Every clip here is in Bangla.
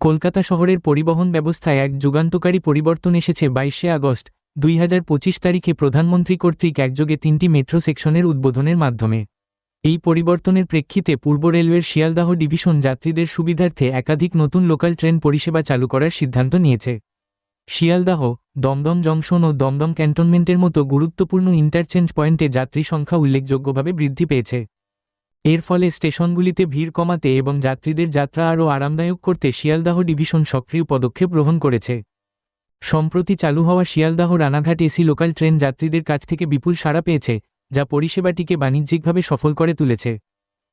কলকাতা শহরের পরিবহন ব্যবস্থায় এক যুগান্তকারী পরিবর্তন এসেছে বাইশে আগস্ট, দুই হাজার পঁচিশ তারিখে প্রধানমন্ত্রী কর্তৃক একযোগে তিনটি মেট্রো সেকশনের উদ্বোধনের মাধ্যমে। এই পরিবর্তনের প্রেক্ষিতে পূর্ব রেলওয়ের শিয়ালদাহ ডিভিশন যাত্রীদের সুবিধার্থে একাধিক নতুন লোকাল ট্রেন পরিষেবা চালু করার সিদ্ধান্ত নিয়েছে। শিয়ালদাহ, দমদম জংশন ও দমদম ক্যান্টনমেন্টের মতো গুরুত্বপূর্ণ ইন্টারচেঞ্জ পয়েন্টে যাত্রী সংখ্যা উল্লেখযোগ্যভাবে বৃদ্ধি পেয়েছে। এর ফলে স্টেশনগুলিতে ভিড় কমাতে এবং যাত্রীদের যাত্রা আরও আরামদায়ক করতে শিয়ালদাহ ডিভিশন সক্রিয় পদক্ষেপ গ্রহণ করেছে। সম্প্রতি চালু হওয়া Sealdah Ranaghat AC local train যাত্রীদের কাছ থেকে বিপুল সাড়া পেয়েছে, যা পরিষেবাটিকে বাণিজ্যিকভাবে সফল করে তুলেছে।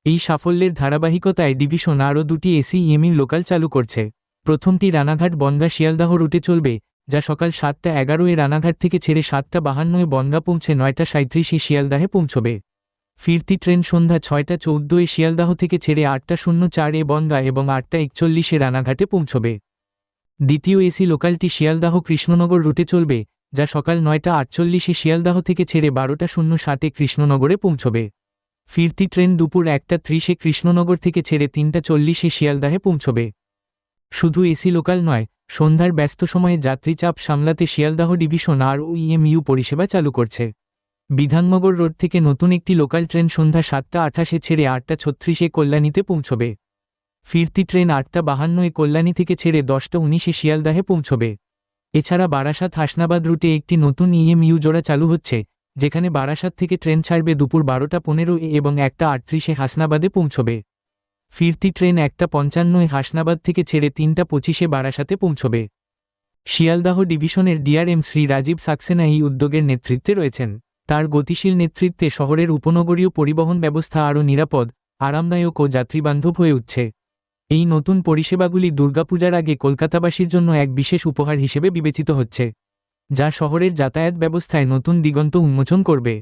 এই সাফল্যের ধারাবাহিকতায় ডিভিশন আরও দুটি এসি ইএমইউ লোকাল চালু করছে। প্রথমটি রানাঘাট বনগা শিয়ালদাহ রুটে চলবে, যা সকাল সাতটা এগারোয় রানাঘাট থেকে ছেড়ে সাতটা বাহান্নয় বনগা পৌঁছে নয়টা সাঁত্রিশে শিয়ালদাহে পৌঁছবে। ফিরতি ট্রেন সন্ধ্যা ছয়টা চৌদ্দ এ শিয়ালদাহ থেকে ছেড়ে আটটা শূন্য চার বনগা এবং আটটা একচল্লিশে রানাঘাটে পৌঁছবে। দ্বিতীয় এসি লোকালটি শিয়ালদাহ কৃষ্ণনগর রুটে চলবে, যা সকাল নয়টা আটচল্লিশে শিয়ালদাহ থেকে ছেড়ে বারোটা শূন্য সাতে কৃষ্ণনগরে পৌঁছবে। ফিরতি ট্রেন দুপুর একটা ত্রিশে কৃষ্ণনগর থেকে ছেড়ে তিনটা চল্লিশে শিয়ালদাহে পৌঁছবে। শুধু এসি লোকাল নয়, সন্ধ্যার ব্যস্ত সময়ে যাত্রী চাপ সামলাতে শিয়ালদাহ ডিভিশন আর ইএমইউ পরিষেবা চালু করছে। বিধাননগর রোড থেকে নতুন একটি লোকাল ট্রেন সন্ধ্যা সাতটা আঠাশে ছেড়ে আটটা ছত্রিশে কল্যাণীতে পৌঁছবে। ফিরতি ট্রেন আটটা বাহান্নয় কল্যাণী থেকে ছেড়ে দশটা উনিশে শিয়ালদাহে পৌঁছবে। এছাড়া বারাসাত হাসনাবাদ রুটে একটি নতুন ইএমইউ জোড়া চালু হচ্ছে, যেখানে বারাসাত থেকে ট্রেন ছাড়বে দুপুর বারোটা পনেরো এ এবং একটা আটত্রিশে হাসনাবাদে পৌঁছবে। ফিরতি ট্রেন একটা পঞ্চান্নয় হাসনাবাদ থেকে ছেড়ে তিনটা পঁচিশে বারাসাতে পৌঁছবে। শিয়ালদাহ ডিভিশনের ডিআরএম শ্রী রাজীব সাক্সেনা এই উদ্যোগের নেতৃত্বে রয়েছেন। তার গতিশীল নেতৃত্বে শহরের উপনগরীয় পরিবহন ব্যবস্থা আরও নিরাপদ, আরামদায়ক ও যাত্রীবান্ধব হয়ে উঠছে। এই নতুন পরিষেবাগুলি দুর্গাপূজার আগে কলকাতাবাসীর জন্য এক বিশেষ উপহার হিসেবে বিবেচিত হচ্ছে, যা শহরের যাতায়াত ব্যবস্থায় নতুন দিগন্ত উন্মোচন করবে।